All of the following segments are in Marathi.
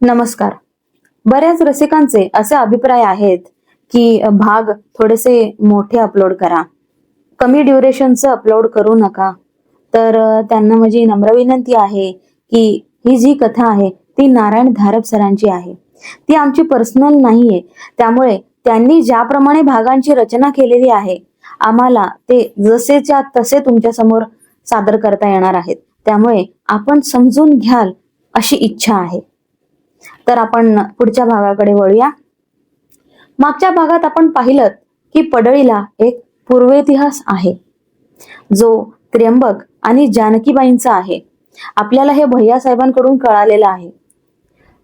नमस्कार. बऱ्याच रसिकांचे असे अभिप्राय आहेत की भाग थोडेसे मोठे अपलोड करा. कमी ड्युरेशनचं अपलोड करू नका. तर त्यांना माझी नम्र विनंती आहे की ही जी कथा आहे ती नारायण धारप सरांची आहे. ती आमची पर्सनल नाहीये. त्यामुळे त्यांनी ज्याप्रमाणे भागांची रचना केलेली आहे आम्हाला ते जसेच्या तसे तुमच्यासमोर सादर करता येणार आहेत. त्यामुळे आपण समजून घ्याल अशी इच्छा आहे. तर आपण पुढच्या भागाकडे वळूया. मागच्या भागात आपण पाहिलं की पडळीला एक पूर्वेतिहास आहे. जो त्र्यंबक आणि जानकीबाईंचा आहे. आपल्याला हे भैया साहेबांकडून कळालेलं आहे.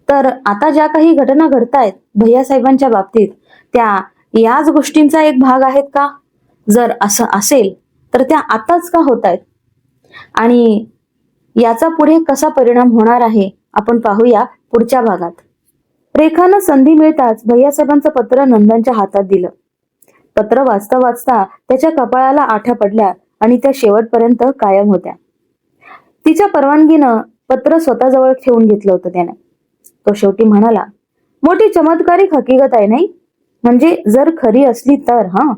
तर आता ज्या काही घटना घडतायत भैया साहेबांच्या बाबतीत त्या याच गोष्टींचा एक भाग आहेत का? जर असं असेल तर त्या आताच का होत आहेत आणि याचा पुढे कसा परिणाम होणार आहे? आपण पाहूया पुढच्या भागात. रेखानं संधी मिळताच भैयासाहेबांचं पत्र नंदनच्या हातात दिलं. पत्र वाचता वाचता त्याच्या कपाळाला आठ्या पडल्या आणि त्या शेवटपर्यंत कायम होत्या. तिच्या परवानगीनं पत्र स्वतःजवळ ठेवून घेतलं होतं त्याने. तो शेवटी म्हणाला मोठी चमत्कारिक हकीकत आहे नाही? म्हणजे जर खरी असली तर हा?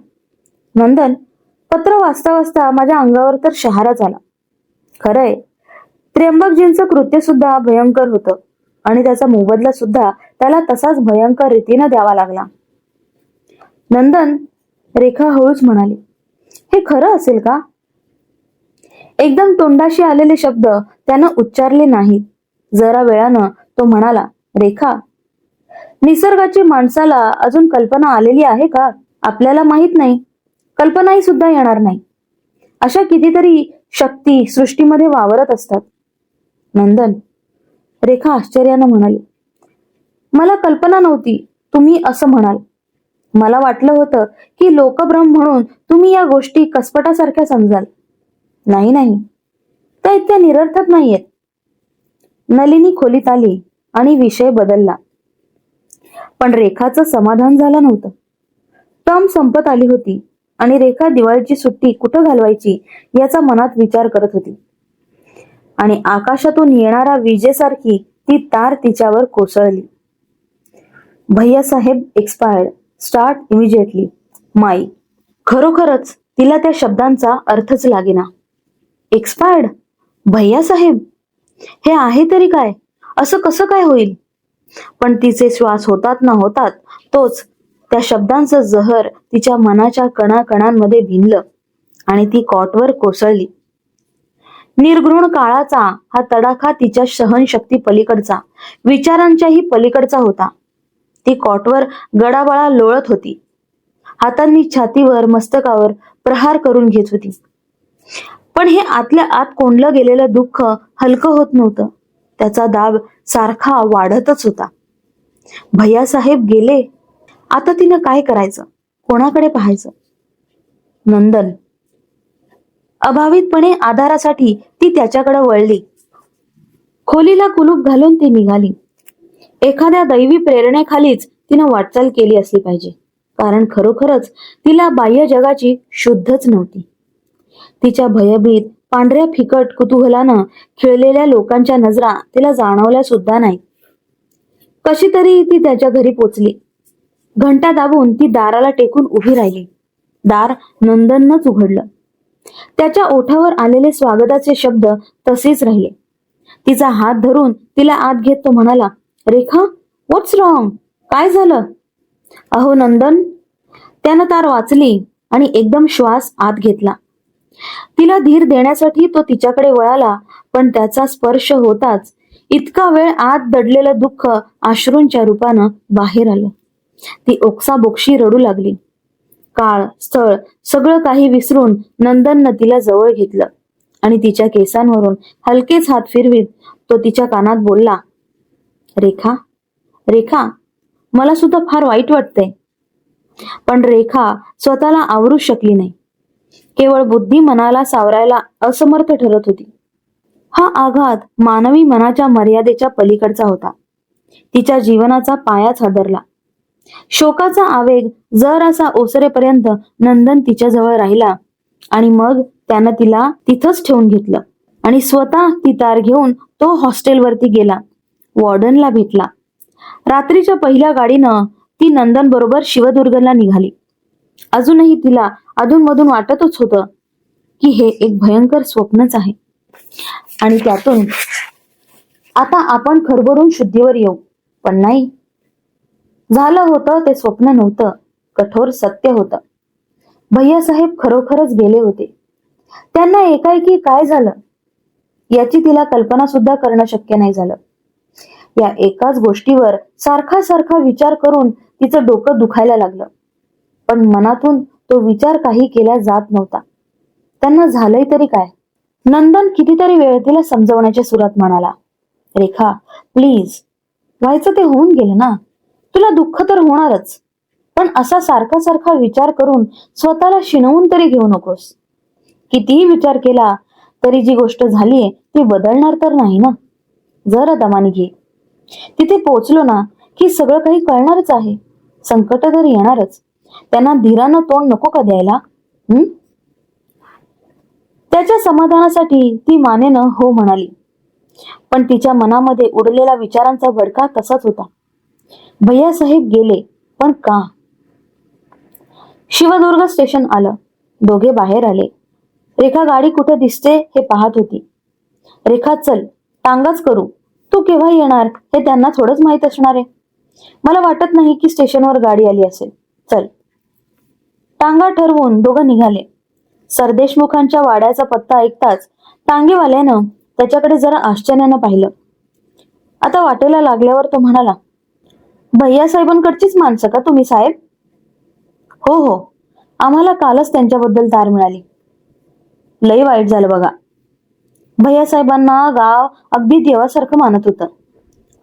नंदन पत्र वाचता वाचता माझ्या अंगावर तर शहारा झाला. खरंय त्र्यंबकजींचं कृत्य सुद्धा भयंकर होतं. आणि त्याचा मोबदला सुद्धा त्याला तसाच भयंकर रीतीनं द्यावा लागला. नंदन रेखा हळूच म्हणाली हे खरं असेल का? एकदम तोंडाशी आलेले शब्द त्यानं उच्चारले नाहीत. जरा वेळानं तो म्हणाला रेखा निसर्गाची माणसाला अजून कल्पना आलेली आहे का? आपल्याला माहीत नाही. कल्पनाही सुद्धा येणार नाही. अशा कितीतरी शक्ती सृष्टीमध्ये वावरत असतात. नंदन. रेखा आश्चर्यानं म्हणाली मला कल्पना नव्हती तुम्ही असं म्हणाल. मला वाटलं होतं की लोकभ्रम म्हणून तुम्ही या गोष्टी कसपटासारख्या समजाल. नाही नाही. त्या इतक्या निरर्थक नाहीयेत. नलिनी खोलीत आली आणि विषय बदलला. पण रेखाचं समाधान झालं नव्हतं. टर्म संपत आली होती आणि रेखा दिवाळीची सुट्टी कुठं घालवायची याचा मनात विचार करत होती. आणि आकाशातून येणारा विजेसारखी ती तार तिच्यावर कोसळली. भैया साहेब एक्सपायर्ड स्टार्ट इमिजिएटली माई खरोखरच तिला त्या शब्दांचा अर्थच लागेना. एक्सपायर्ड भैया साहेब हे आहे तरी काय? असं कसं काय होईल? पण तिचे श्वास होतात ना होतात तोच त्या शब्दांचं जहर तिच्या मनाच्या कणाकणांमध्ये भिनलं आणि ती कॉटवर कोसळली. निर्घृण काळाचा हा तडाखा तिच्या सहनशक्ती पलीकडचा विचारांच्याही पलीकडचा होता. ती कॉटवर गडाबळा लोळत होती. हातांनी छातीवर मस्तकावर प्रहार करून घेत होती. पण हे आतल्या आत कोंडलं गेलेलं दुःख हलकं होत नव्हतं. त्याचा दाब सारखा वाढतच होता. भैयासाहेब गेले. आता तिनं काय करायचं? कोणाकडे पाहायचं? नंदन. अभावितपणे आधारासाठी ती त्याच्याकडे वळली. खोलीला कुलूप घालून ती निघाली. एखाद्या दैवी प्रेरणेखालीच तिनं वाटचाल केली असली पाहिजे. कारण खरोखरच तिला बाह्य जगाची शुद्धच नव्हती. तिच्या भयभीत पांढऱ्या फिकट कुतूहलानं खिळलेल्या लोकांच्या नजरा तिला जाणवल्या सुद्धा नाही. कशी तरी ती त्याच्या घरी पोचली. घंटा दाबून ती दाराला टेकून उभी राहिली. दार नंदनच उघडलं. त्याच्या ओठावर आलेले स्वागताचे शब्द तसेच राहिले. तिचा हात धरून तिला आत घेत तो म्हणाला रेखा व्हॉट्स रॉंग काय झालं? अहो नंदन त्यानं तार वाचली आणि एकदम श्वास आत घेतला. तिला धीर देण्यासाठी तो तिच्याकडे वळाला पण त्याचा स्पर्श होताच इतका वेळ आत दडलेलं दुःख अश्रूंच्या रूपानं बाहेर आलं. ती ओक्साबोक्षी रडू लागली. काळ स्थळ सगळं काही विसरून नंदननं तिला जवळ घेतलं. आणि तिच्या केसांवरून हलकेच हात फिरवीत तो तिच्या कानात बोलला रेखा रेखा मला सुद्धा फार वाईट वाटतंय. पण रेखा स्वतःला आवरू शकली नाही. केवळ बुद्धी मनाला सावरायला असमर्थ ठरत होती. हा आघात मानवी मनाच्या मर्यादेच्या पलीकडचा होता. तिच्या जीवनाचा पायाच हादरला. शोकाचा आवेग जर असा ओसरेपर्यंत नंदन तिच्या जवळ राहिला आणि मग त्यानं तिला तिथंच ठेवून घेतलं आणि स्वतः ती तार घेऊन तो हॉस्टेलवरती गेला वॉर्डनला भेटला. रात्रीच्या पहिल्या गाडीनं ती नंदन बरोबर शिवदुर्गला निघाली. अजूनही तिला अधूनमधून वाटतच होतं की हे एक भयंकर स्वप्नच आहे. आणि त्यातून आता आपण खरबडून शुद्धीवर येऊ पण नाही. झालं होतं ते स्वप्न नव्हतं. कठोर सत्य होतं. भैयासाहेब खरोखरच गेले होते. त्यांना एकाएकी काय झालं? याची तिला कल्पना सुद्धा करणं शक्य नाही झालं. या एकाच गोष्टीवर सारखा सारखा विचार करून तिचं डोकं दुखायला लागलं. पण मनातून तो विचार काही केला जात नव्हता. त्यांना झालंय तरी काय? नंदन कितीतरी वेळ तिला समजवण्याच्या सुरात म्हणाला रेखा प्लीज व्हायचं ते होऊन गेलं ना? तुला दुःख तर होणारच. पण असा सारखा सारखा विचार करून स्वतःला शिणवून तरी घेऊ नकोस. कितीही विचार केला तरी जी गोष्ट झालीये ती बदलणार तर नाही ना? जरा दमानी घे. तिथे पोहोचलो ना की सगळं काही कळणारच आहे. संकट तर येणारच. त्यांना धीरानं तोंड नको का द्यायला? हम्म त्याच्या समाधानासाठी ती मानेनं हो म्हणाली. पण तिच्या मनामध्ये उडलेला विचारांचा भडका तसाच होता. भैयासाहेब गेले पण का? शिवदुर्ग स्टेशन आलं. दोघे बाहेर आले. रेखा गाडी कुठे दिसते हे पाहत होती. रेखा चल टांगाच करू. तू केव्हा येणार हे त्यांना थोडंच माहीत असणार. आहे मला वाटत नाही की स्टेशनवर गाडी आली असेल. चल. टांगा ठरवून दोघं निघाले. सरदेशमुखांच्या वाड्याचा पत्ता ऐकताच टांगेवाल्यानं त्याच्याकडे जरा आश्चर्यानं पाहिलं. आता वाटेला लागल्यावर तो म्हणाला भैया साहेबांकडचीच माणसं का तुम्ही साहेब? हो हो. आम्हाला कालच त्यांच्याबद्दल तार मिळाली. लई वाईट झालं बघा. भैया साहेबांना गाव अगदी देवासारखं मानत होतं.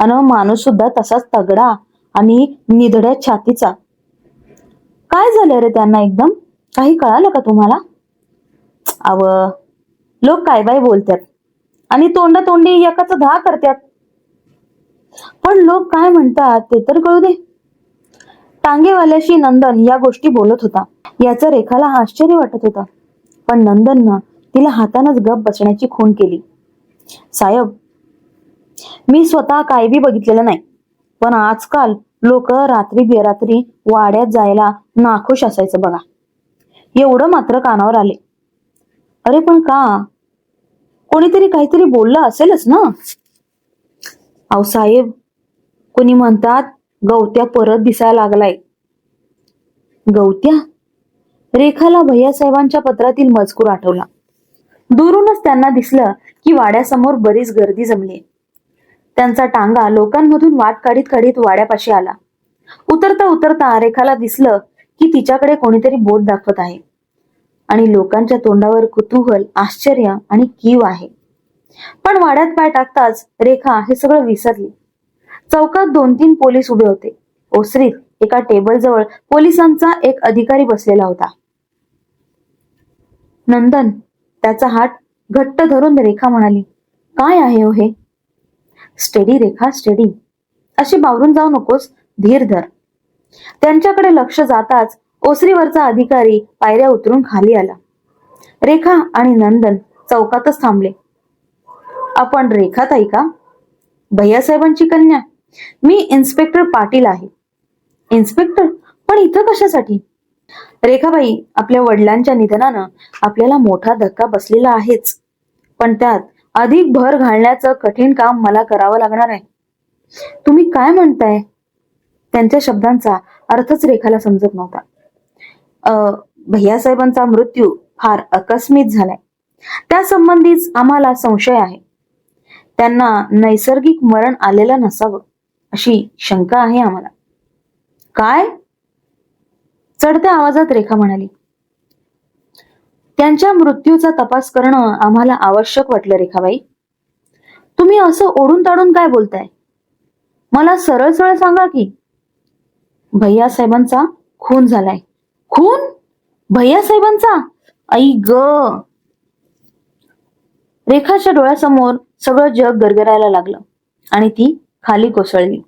अन माणूस सुद्धा तसाच तगडा आणि निधड्या छातीचा. काय झालं रे त्यांना एकदम? काही कळालं का तुम्हाला? अव लोक काय बाय बोलतात आणि तोंडा तोंडी एकाच धा करतात पण लोक काय म्हणतात ते तर कळू दे. टांगेवाल्याशी नंदन या गोष्टी बोलत होता. याचं रेखाला आश्चर्य वाटत होता. पण नंदननं तिला हातानच गप बसण्याची खून केली. साहेब मी स्वतः काय बी बघितलेलं नाही. पण आजकाल लोक रात्री बेरात्री वाड्यात जायला नाखुश असायचं बघा. एवढं मात्र कानावर आले. अरे पण का? कोणीतरी काहीतरी बोललं असेलच ना? अहो साहेब कोणी म्हणतात गवत्या परत दिसायला लागलाय. गवत्या? रेखाला भैयासाहेबांच्या पत्रातील मजकूर आठवला. दुरूनच त्यांना दिसलं की वाड्यासमोर बरीच गर्दी जमली त्यांचा टांगा लोकांमधून वाट काढीत काढीत वाड्यापाशी आला. उतरता उतरता रेखाला दिसलं की तिच्याकडे कोणीतरी बोट दाखवत आहे. आणि लोकांच्या तोंडावर कुतूहल आश्चर्य आणि कीव आहे. पण वाड्यात पाय टाकताच रेखा हे सगळं विसरली. चौकात दोन तीन पोलीस उभे होते. ओसरीत एका टेबल जवळ पोलिसांचा एक अधिकारी बसलेला होता. नंदन त्याचा हात घट्ट धरून रेखा म्हणाली काय आहे हो हे? Steady Rekha steady. अशी बावरून जाऊ नकोस धीर धर. त्यांच्याकडे लक्ष जाताच ओसरीवरचा अधिकारी पायऱ्या उतरून खाली आला. रेखा आणि नंदन चौकातच थांबले. आपण रेखा ताई का? भैयासाहेबांची कन्या. मी इन्स्पेक्टर पाटील आहे. इन्स्पेक्टर? पण इथं कशासाठी? रेखाबाई आपल्या वडिलांच्या निधनानं आपल्याला मोठा धक्का बसलेला आहेच. पण त्यात अधिक भर घालण्याचं कठीण काम मला करावं लागणार आहे. तुम्ही काय म्हणताय? त्यांच्या शब्दांचा अर्थच रेखाला समजत नव्हता. भैयासाहेबांचा मृत्यू फार आकस्मित झालाय. त्यासंबंधीच आम्हाला संशय आहे. त्यांना नैसर्गिक मरण आलेलं नसावं अशी शंका आहे आम्हाला. काय? चढत्या आवाजात रेखा म्हणाली. त्यांच्या मृत्यूचा तपास करणं आम्हाला आवश्यक वाटलं रेखाबाई. तुम्ही असं ओढून ताडून काय बोलताय? मला सरळ सरळ सांगा की. भैया साहेबांचा खून झालाय. खून? भैया साहेबांचा? आई ग. रेखाच्या डोळ्यासमोर सगळं जग गरगरायला लागलं आणि ती खाली कोसळली.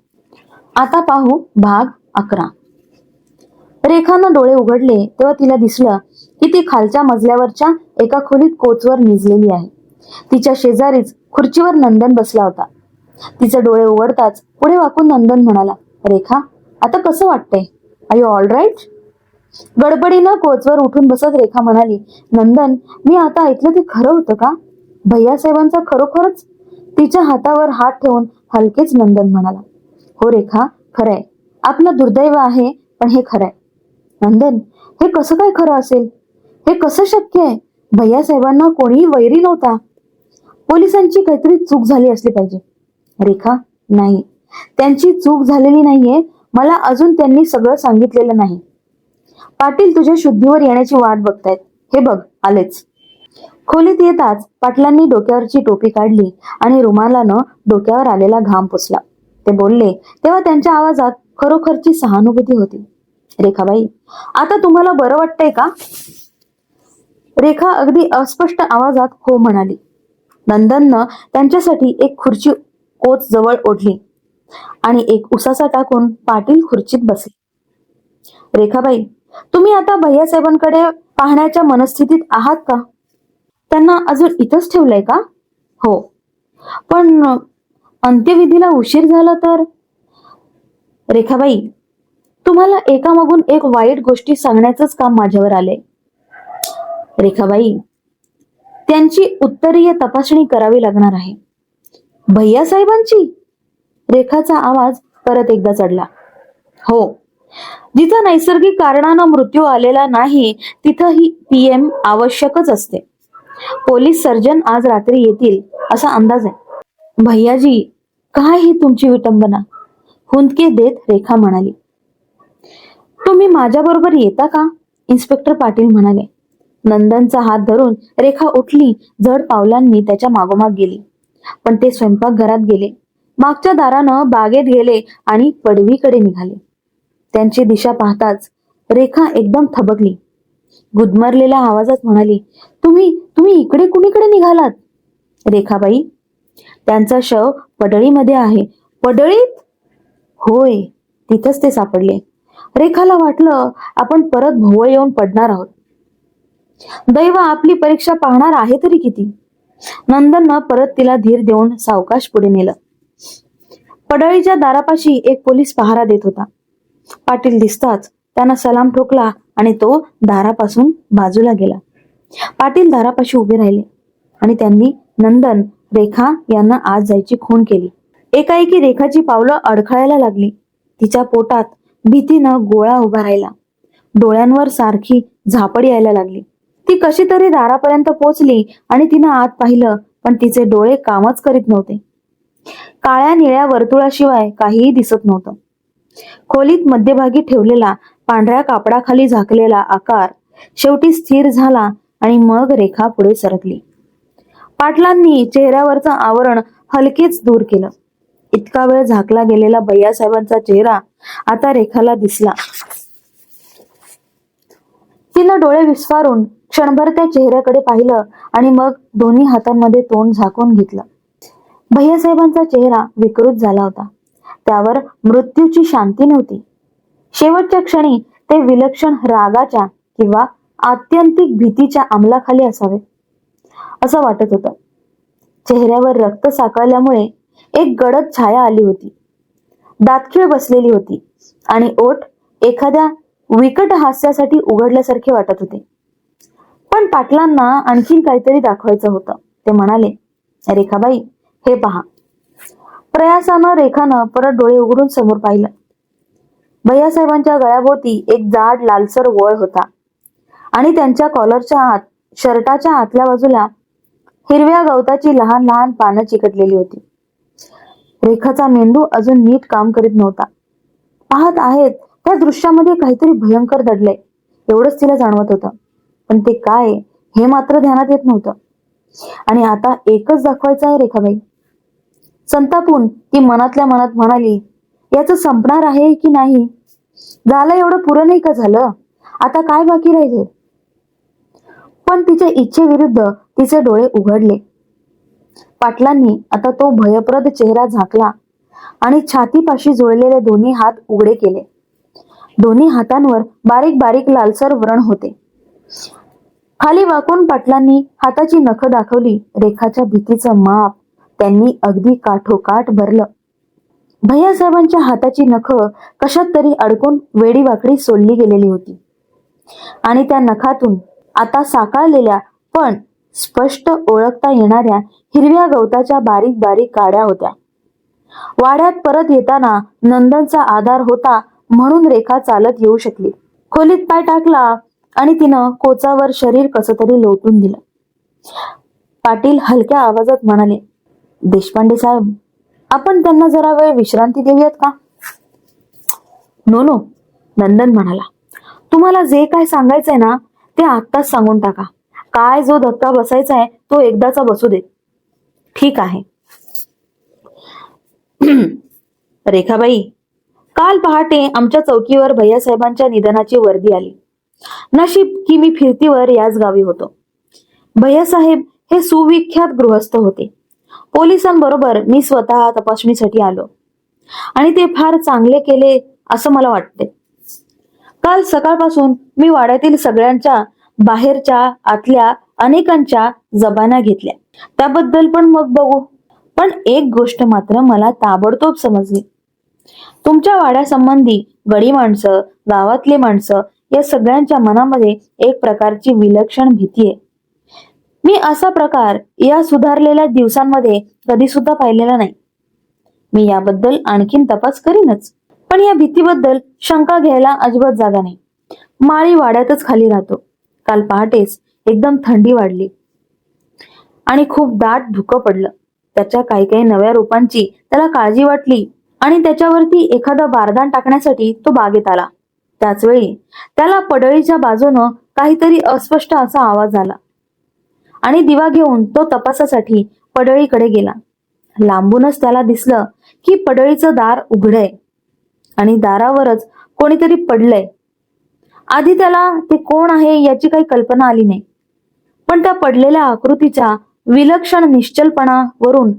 आता पाहू भाग अकरा. रेखानं डोळे उघडले तेव्हा तिला दिसलं की ती खालच्या मजल्यावरच्या एका खोलीत कोचवर निजलेली आहे. तिच्या शेजारीच खुर्चीवर नंदन बसला होता. तिचे डोळे उघडताच पुढे वाकून नंदन म्हणाला रेखा आता कसं वाटतंय? आय यू ऑल राईट गडबडीनं कोचवर उठून बसत रेखा म्हणाली नंदन मी आता ऐकलं ते खरं होतं का? भैयासाहेबांचा खरोखरच तिच्या हातावर हात ठेवून हलकेच नंदन म्हणाला हो रेखा खरंय आपलं दुर्दैव आहे पण हे खरंय नंदन हे कसं काय खरं असेल? हे कसं शक्य आहे? भैयासाहेबांना कोणीही वैरी नव्हता. पोलिसांची काहीतरी चूक झाली असली पाहिजे. रेखा नाही. त्यांची चूक झालेली नाहीये. मला अजून त्यांनी सगळं सांगितलेलं नाही. पाटील तुझ्या शुद्धीवर येण्याची वाट बघतायत. हे बघ आलेच. खोलीत येताच पाटलांनी डोक्यावरची टोपी काढली आणि रुमालानं डोक्यावर आलेला घाम पुसला. ते बोलले तेव्हा त्यांच्या आवाजात खरोखरची सहानुभूती होती. रेखाबाई आता तुम्हाला बरं वाटतंय का? रेखा अगदी अस्पष्ट आवाजात हो म्हणाली. नंदननं त्यांच्यासाठी एक खुर्ची कोच जवळ ओढली आणि एक उसासा टाकून पाटील खुर्चीत बसले. रेखाबाई तुम्ही आता भैयासाहेबांकडे पाहण्याच्या मनस्थितीत आहात का? त्यांना अजून इथंच ठेवलंय का? हो. पण अंत्यविधीला उशीर झाला तर? रेखाबाई तुम्हाला एकामागून एक वाईट गोष्टी सांगण्याचंच काम माझ्यावर आले रेखाबाई त्यांची उत्तरीय तपासणी करावी लागणार आहे. भैया साहेबांची? रेखाचा आवाज परत एकदा चढला. हो. जिथं नैसर्गिक कारणानं मृत्यू आलेला नाही तिथं ही पीएम आवश्यकच असते. पोलीस सर्जन आज रात्री येतील असा अंदाज आहे. भैयाजी काय ही तुमची विटंबना? हुंदके देत रेखा म्हणाली. तुम्ही माझ्या बरोबर येता का? इन्स्पेक्टर पाटील म्हणाले. नंदनचा हात धरून रेखा उठली जड पावलांनी त्याच्या मागोमाग गेली. पण ते स्वयंपाकघरात गेले. मागच्या दारानं बागेत गेले आणि पडवीकडे निघाले. त्यांची दिशा पाहताच रेखा एकदम थबकली. गुदमरलेल्या आवाजात म्हणाली तुम्ही तुम्ही इकडे कुणीकडे निघालात? रेखाबाई त्यांचा शव पडळीमध्ये आहे. पडळीत? होय तिथंच ते सापडले. रेखाला वाटलं आपण परत भोवळ येऊन पडणार आहोत. दैव आपली परीक्षा पाहणार आहे तरी किती? नंदननं परत तिला धीर देऊन सावकाश पुढे नेलं. पडळीच्या दारापाशी एक पोलीस पहारा देत होता. पाटील दिसताच त्यानं सलाम ठोकला आणि तो दारापासून बाजूला गेला. पाटील दारापाशी उभे राहिले आणि त्यांनी नंदन रेखा यांना आज जायची खून केली. एकाएकी रेखाची पावलं अडखळायला लागली. तिच्या पोटात भीतीनं गोळा उभा राहिला. डोळ्यांवर सारखी झापड यायला लागली. ती कशी तरी दारापर्यंत पोचली आणि तिनं आत पाहिलं पण तिचे डोळे कामच करीत नव्हते. काळ्या निळ्या वर्तुळाशिवाय काहीही दिसत नव्हतं. खोलीत मध्यभागी ठेवलेला पांढऱ्या कापडाखाली झाकलेला आकार शेवटी स्थिर झाला आणि मग रेखा पुढे सरकली. पाटलांनी चेहऱ्यावरचं आवरण हलकेच दूर केलं. इतका वेळ झाकला गेलेला भैयासाहेबांचा चेहरा आता रेखाला दिसला. तिनं डोळे विस्फारून क्षणभर त्या चेहऱ्याकडे पाहिलं आणि मग दोन्ही हातांमध्ये तोंड झाकून घेतलं. भैयासाहेबांचा चेहरा विकृत झाला होता. त्यावर मृत्यूची शांती नव्हती. शेवटच्या क्षणी ते विलक्षण रागाच्या किंवा आत्यंतिक भीतीच्या अंमलाखाली असावे असं वाटत होतं. चेहऱ्यावर रक्त साकळल्यामुळे एक गडद छाया आली होती. दातखिळ बसलेली होती आणि ओठ एखाद्या विकट हास्यासाठी उघडल्यासारखे वाटत होते. पण पाटलांना आणखीन काहीतरी दाखवायचं होतं. ते म्हणाले रेखाबाई हे पहा. प्रयासानं रेखानं परत डोळे उघडून समोर पाहिलं. भैयासाहेबांच्या गळ्याभोवती एक जाड लालसर वळ होता. आणि त्यांच्या कॉलरच्या आत शर्टाच्या आतल्या बाजूला हिरव्या गवताची लहान लहान पानं चिकटलेली होती. रेखाचा मेंदू अजून नीट काम करीत नव्हता. पाहत आहेत त्या दृश्यामध्ये काहीतरी भयंकर दडलंय एवढंच तिला जाणवत होतं. पण ते काय हे मात्र ध्यानात येत नव्हतं. आणि आता एकच दाखवायचं आहे रेखाबाई. संतापून ती मनातल्या मनात म्हणाली याचं संपणार आहे की नाही? झालं एवढं पुरं नाही का झालं? आता काय बाकी राहिले पण तिच्या इच्छेविरुद्ध तिचे डोळे उघडले. पाटलांनी आता तो भयप्रद चेहरा झाकला आणि छातीपाशी जुळलेले दोन्ही हात उघडे केले. दोन्ही हातांवर बारीक बारीक लालसर व्रण होते. खाली वाकून पाटलांनी हाताची नख दाखवली. रेखाच्या भीतीचं माप त्यांनी अगदी काठोकाठ भरलं. भैयासाहेबांच्या हाताची नख कशात तरी अडकून वेडीवाकडी सोडली गेलेली होती. आणि त्या नखातून आता साकारलेल्या पण स्पष्ट ओळखता येणाऱ्या हिरव्या गवताच्या बारीक बारीक काड्या होत्या. वाड्यात परत येताना नंदनचा आधार होता म्हणून रेखा चालत येऊ शकली. खोलीत पाय टाकला आणि तिनं कोचावर शरीर कसं तरी लोटून दिलं. पाटील हलक्या आवाजात म्हणाले देशपांडे साहेब आपण त्यांना जरा वेळ विश्रांती देऊयात का? नो नो नंदन म्हणाला. तुम्हाला जे काय सांगायचंय ना ते आत्ताच सांगून टाका. काय जो धक्का बसायचा आहे तो एकदाचा बसू दे. ठीक आहे. रेखाबाई काल पहाटे आमच्या चौकीवर भैयासाहेबांच्या निधनाची वर्दी आली. नशीब की मी फिरतीवर याच गावी होतो. भैयासाहेब हे सुविख्यात गृहस्थ होते. पोलिसांबरोबर मी स्वतः तपासणीसाठी आलो. आणि ते फार चांगले केले असं मला वाटते. काल सकाळपासून मी वाड्यातील सगळ्यांच्या बाहेरच्या आतल्या अनेकांच्या जबाना घेतल्या. त्याबद्दल पण मग बघू. पण एक गोष्ट मात्र मला ताबडतोब समजली. तुमच्या वाड्यासंबंधी गडी माणसं गावातली माणसं या सगळ्यांच्या मनामध्ये एक प्रकारची विलक्षण भीती आहे. मी असा प्रकार या सुधारलेल्या दिवसांमध्ये कधी सुद्धा पाहिलेला नाही. मी याबद्दल आणखीन तपास करीनच. पण या भीतीबद्दल शंका घ्यायला अजिबात जागा नाही. माळी वाड्यातच खाली राहतो. काल पहाटेच एकदम थंडी वाढली. आणि खूप दाट धुकं पडलं. त्याच्या काही काही नव्या रूपांची त्याला काळजी वाटली आणि त्याच्यावरती एखादा बारदान टाकण्यासाठी तो बागेत आला. त्याच वेळी त्याला पडळीच्या बाजूनं काहीतरी अस्पष्ट असा आवाज आला. आणि दिवा घेऊन तो तपासासाठी पडळीकडे गेला. लांबूनच त्याला दिसलं की पडळीचं दार उघडय आणि दारावरच कोणीतरी पडलंय. आधी त्याला ते कोण आहे याची काही कल्पना आली नाही. पण त्या पडलेल्या आकृतीच्या विलक्षण निश्चलपणावरून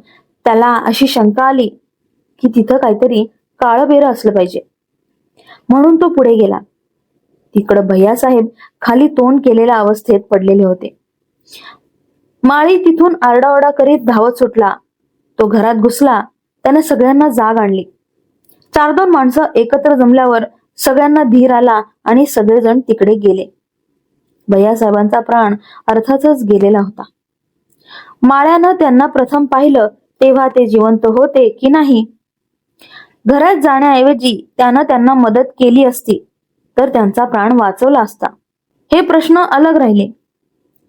त्याला अशी शंका आली की तिथं काहीतरी काळबेर असलं पाहिजे. म्हणून तो पुढे गेला. तिकडं भैयासाहेब खाली तोंड केलेल्या अवस्थेत पडलेले होते. माळी तिथून आरडाओरडा करीत धावत सुटला. तो घरात घुसला. त्याने सगळ्यांना जाग आणली. चार दोन माणसं एकत्र जमल्यावर सगळ्यांना धीर आला आणि सगळेजण तिकडे गेले. भैयासाहेबांचा प्राण अर्थातच गेलेला होता. माळ्यानं त्यांना प्रथम पाहिलं तेव्हा ते जिवंत होते की नाही? घरात जाण्याऐवजी त्यानं त्यांना मदत केली असती तर त्यांचा प्राण वाचवला असता. हे प्रश्न अलग राहिले.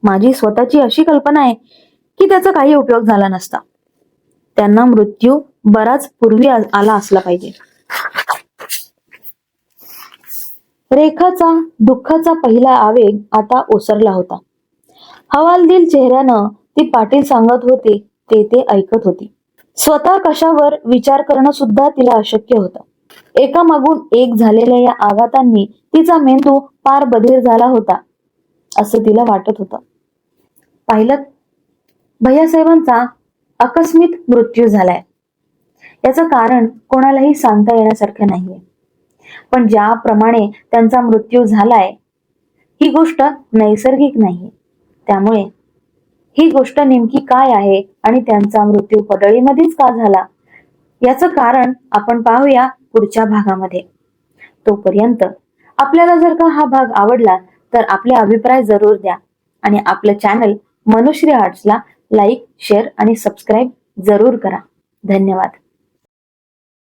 माझी स्वतःची अशी कल्पना आहे की त्याचा काही उपयोग झाला नसता. त्यांना मृत्यू बराच पूर्वी आला असला पाहिजे. रेखाचा दुःखाचा पहिला आवेग आता ओसरला होता. हवालदिल चेहऱ्यानं ती पाटील सांगत होती ते ते ऐकत होती. स्वतः कशावर विचार करणं सुद्धा तिला अशक्य होतं. एकामागून एक झालेल्या या आघातांनी तिचा मेंदू पार बधीर झाला होता असं तिला वाटत होतं. पाहिलं? भैयासाहेबांचा अकस्मित मृत्यू झालाय. याचं कारण कोणालाही सांगता येण्यासारखं नाहीये. पण ज्याप्रमाणे त्यांचा मृत्यू झालाय ही गोष्ट नैसर्गिक नाहीये. त्यामुळे ही गोष्ट नेमकी काय आहे आणि त्यांचा मृत्यू पडळीमध्येच का झाला याचं कारण आपण पाहूया पुढच्या भागामध्ये. तोपर्यंत आपल्याला जर का हा भाग आवडला तर आपले अभिप्राय जरूर द्या आणि आपलं चॅनल मनुश्री आर्ट्सला लाईक शेअर आणि सबस्क्राईब जरूर करा. धन्यवाद.